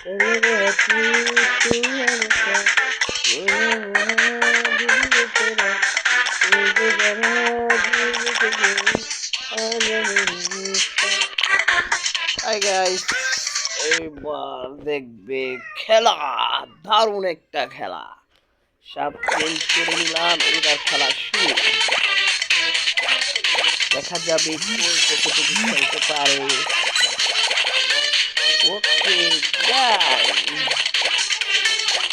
এইবার দেখবে খেলা, দারুণ একটা খেলা। সব চেঞ্জ করে নিলাম, এবার খেলা শুরু। দেখা যাবে কতটুকু খেলতে পারে।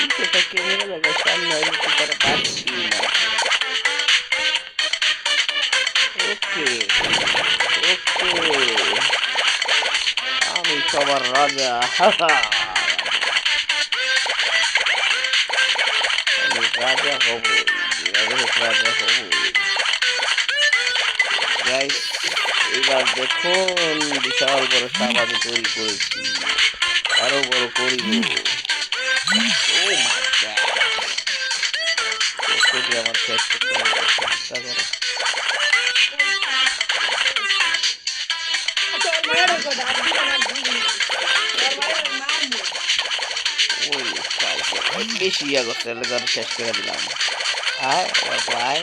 আছি? আমি তো- এটা সব দিলে হবে না। এটা তেল ছিল কররাতে ওকে এটা ক্যামেরা লাগা সামনে আইলে তো তারা পাচ্ছি না ওকে ওকে আমি সবার রাজা আমি রাজা হব রাজা হব গাইস এবার দেখুন বিশাল বড় সাপ আমি তৈরি করেছি আরও বড় করিব ও মাই গড যদি আমার বেশি ইয়া শেষ করে দিলাম আয় আয়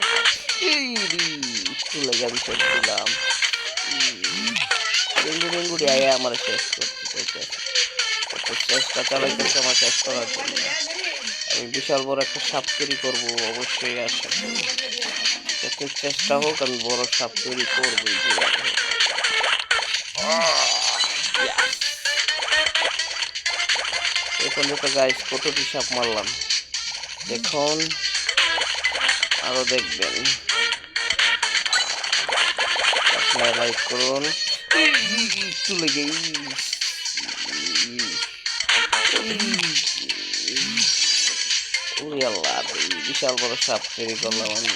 লেগে আমি শেষ দিলাম ডেঙ্গু আমার শেষ করতে চাইতে চেষ্টা চালাইতেছে আমার শেষ করার জন্য। আমি বিশাল বড় একটা সাপ তৈরি করব অবশ্যই আসে। যত চেষ্টা হোক আমি বড় সাপ তৈরি হোক। আহ, yes! গাইস কতটি সাপ মারলাম? দেখুন আরও দেখবেন। আপনারা লাইক করুন। একটু লেগে ওরে আল্লাহ বিশাল বড় সাপ তৈরি করলাম আমি।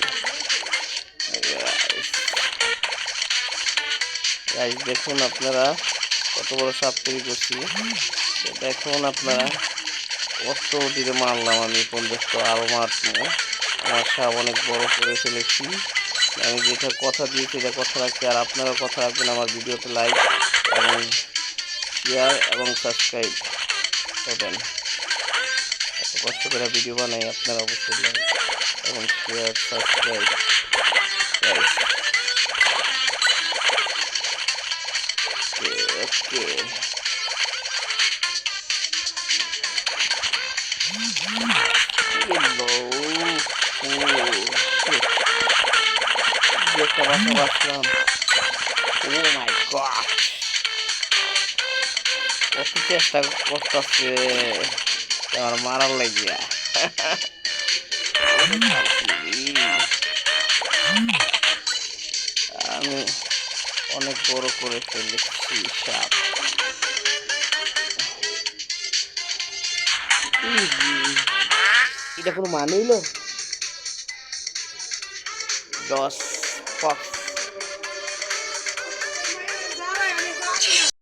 গাইস দেখুন আপনারা কত বড় সাপ তৈরি করছি। দেখুন আপনারা কত দিকে মারলাম আমি পর্যন্ত, আরও মারবো। আমার সাপ অনেক বড় করে ফেলেছি। আমি যেটা কথা দিয়েছি এটা কথা রাখছি, আর আপনারা কথা রাখবেন আমার ভিডিওতে লাইক এবং শেয়ার এবং সাবস্ক্রাইব করবেন এত কষ্ট করে ভিডিও বানাই আপনারা অবশ্যই লাইক এবং share subscribe okay Hello. Oh, shit. একটা চেষ্টা করতেছে আমার মারার লাগিয়া আমি অনেক বড় করে ফেলেছি সাপ। এটা কোনো মানে হইল দশ ফক্স